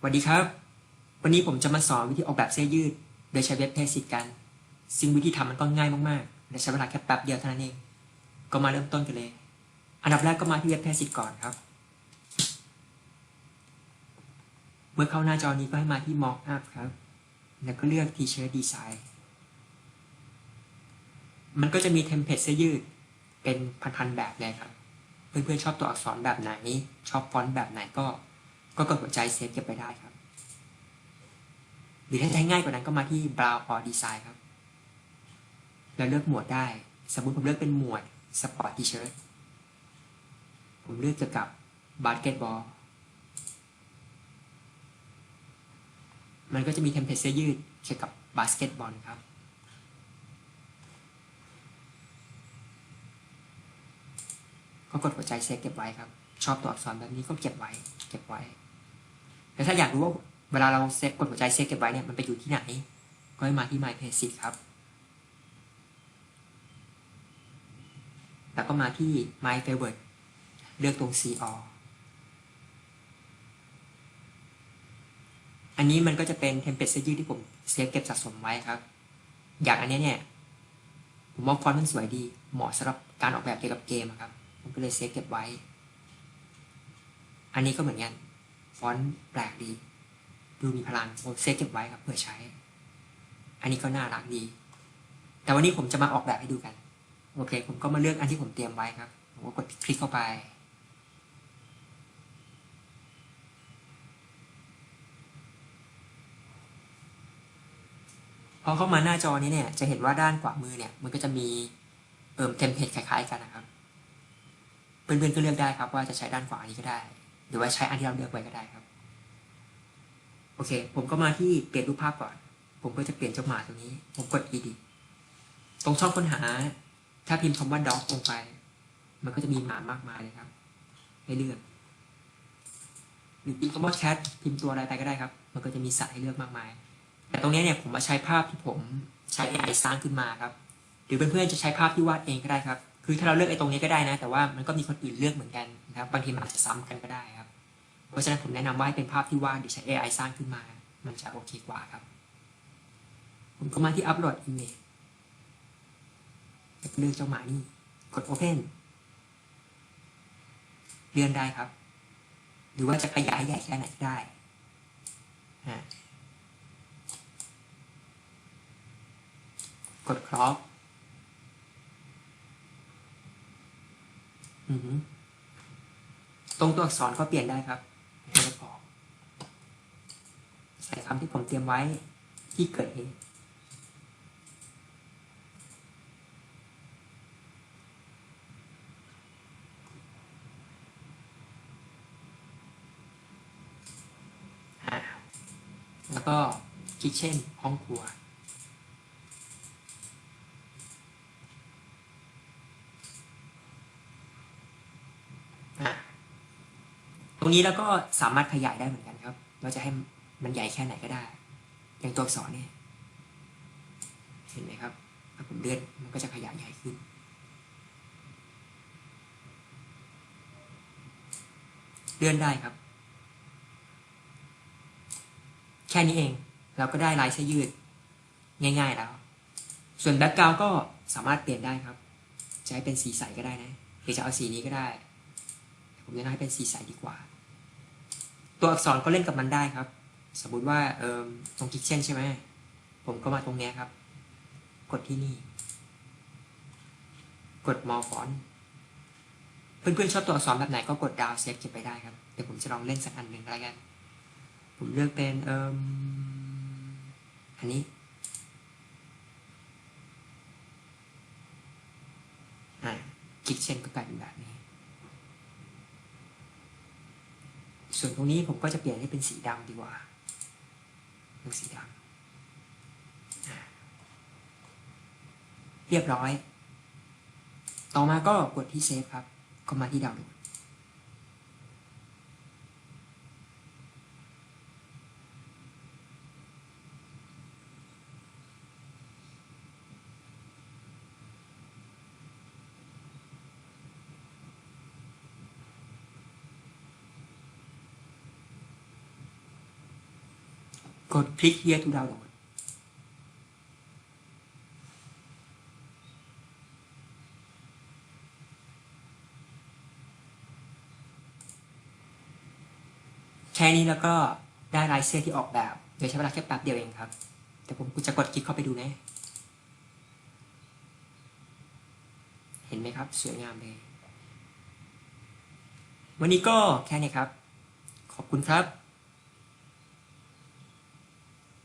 สวัสดีครับ วันนี้ผมจะมาสอนวิธีออกแบบเสื้อยืด โดยใช้เว็บเพจสิกัน ซึ่งวิธีทำมันก็ง่ายมากๆ และใช้เวลาแค่แป๊บเดียวเท่านั้นเอง ก็มาเริ่มต้นกันเลย อันดับแรกก็มาที่เว็บเพจสิก่อนครับ เมื่อเข้าหน้าจอนี้ก็ให้มาที่ Mock Up ครับ แล้วก็เลือก T-shirt Design มันก็จะมีเทมเพลตเสื้อยืด เป็นพันๆแบบเลยครับ เพื่อนๆชอบตัวอักษรแบบไหน ชอบฟอนต์แบบไหนก็ ก็กดหัวใจเซฟเก็บไปได้ครับ หรือถ้าให้ง่ายกว่านั้นก็มาที่ Brow or Design ครับ แล้วเลือกหมวดได้ สมมติผมเลือกเป็นหมวด Sport T-shirt ผมเลือกเกี่ยวกับบาสเกตบอล มันก็จะมีเทมเพลตเสื้อยืดเกี่ยวกับบาสเกตบอลครับ ก็กดหัวใจเซฟเก็บไว้ครับ ชอบตัวอักษรแบบนี้ก็เก็บไว้ เก็บไว้ แต่ถ้าอยากรู้ว่าเวลาเราเซฟกดหัวใจเซฟเก็บไว้เนี่ยมันไปอยู่ที่ไหน ก็ให้มาที่ My Page ครับ แล้วก็มาที่ My Favorite เลือกตรง CR อันนี้มันก็จะเป็นเทมเพลตเสื้อยืดที่ผมเซฟเก็บสะสมไว้ครับ อย่างอันนี้เนี่ย ผมว่าฟอนต์มันสวยดี เหมาะสำหรับการออกแบบเกี่ยวกับเกมครับ ผมก็เลยเซฟเก็บไว้ อันนี้ก็เหมือนกัน ฟอนต์แปลกดี ดูมีพลังผมเซฟเก็บไว้ครับเพื่อใช้ อันนี้ก็น่ารักดี แต่วันนี้ผมจะมาออกแบบให้ดูกัน โอเค ผมก็มาเลือกอันที่ผมเตรียมไว้ครับ ผมก็กดคลิกเข้าไป พอเข้ามาหน้าจอนี้เนี่ย จะเห็นว่าด้านขวามือเนี่ย มันก็จะมีเอ่มเทมเพลตคล้ายๆกันนะครับ เพื่อนๆก็เลือกได้ครับว่าจะใช้ด้านขวานี้ก็ได้ หรือว่าใช้อันที่เราเลือกไว้ก็ได้ครับ โอเค ผมก็มาที่เปลี่ยนรูปภาพก่อน ผมก็จะเปลี่ยนเจ้าหมาตัวนี้ ผมกด edit ตรงช่องค้นหา ถ้าพิมพ์คำว่า dog ลงไป มันก็จะมีหมามากมายเลยครับ ให้เลือกหรือพิมพ์คำว่า cat พิมพ์ตัวอะไรไปก็ได้ครับ มันก็จะมีสัตว์ให้เลือกมากมาย แต่ตรงนี้เนี่ยผมมาใช้ภาพที่ผมใช้ AI สร้างขึ้นมาครับ หรือเพื่อนๆจะใช้ภาพที่วาดเองก็ได้ครับ คือถ้าเราเลือกไอ้ตรงนี้ก็ได้นะ แต่ว่ามันก็มีคนอื่นเลือกเหมือนกันนะครับ บางทีมันอาจจะซ้ำกันก็ได้ครับ เพราะฉะนั้นผมแนะนำว่าให้เป็นภาพที่วาดหรือใช้ AI สร้างขึ้นมา มันจะโอเคกว่าครับ ผมก็มาที่ upload image แล้วก็เลือกเจ้าหมานี่ กด open เลื่อนได้ครับ หรือว่าจะขยายใหญ่แค่ไหนก็ได้ฮะกด crop อือหื ตรงตัวอักษรก็เปลี่ยนได้ครับไม่ได้พอใส่คำที่ผมเตรียมไว้ที่เกิดเหตุอ่าแล้วก็คิเช่นห้องครัว อะต รงนี้เราก็สามารถขยายได้เหมือนกันครับ เราจะให้มันใหญ่แค่ไหนก็ได้ อย่างตัวอักษรเนี่ยเห็นไหมครับถ้าผมเลื่อนมันก็จะขยายใหญ่ขึ้น เลื่อนได้ครับ แค่นี้เองเราก็ได้ลายเสื้อยืด ง่าย ๆแล้ว ส่วนแบ็กกราวก็สามารถเปลี่ยนได้ครับ จะให้เป็นสีใสก็ได้นะ หรือจะเอาสีนี้ก็ได้ ผมแนะนำให้เป็นสีใสดีกว่า ตัวอักษรก็เล่นกับมันได้ครับ สมมติว่าเออตรงคิกเช่นใช่ไหมผมก็มาตรงนี้ครับ กดที่นี่ กดมอฟอนเพื่อนๆชอบตัวอักษรแบบไหนก็กดดาวเซฟเก็บไปได้ครับเดี๋ยวผมจะลองเล่นสักอันหนึ่งแล้วกันผมเลือกเป็นเอ่มอันนี้อ่าคิกเช่นก็กลายเป็นแบบนี้ ส่วนตรงนี้ผมก็จะเปลี่ยนให้เป็นสีดำดีกว่าเป็นสีดำเรียบร้อย ต่อมาก็กดที่เซฟครับก็มาที่ดาวน์โหลด กดคลิก here to download แค่นี้แล้วก็ได้ลายเสื้อที่ออกแบบโดยใช้เวลาแค่แป๊บเดียวเองครับ แต่ผมกูจะกดคลิกเข้าไปดูนะ เห็นไหมครับ สวยงามเลย วันนี้ก็แค่นี้ครับ ขอบคุณครับ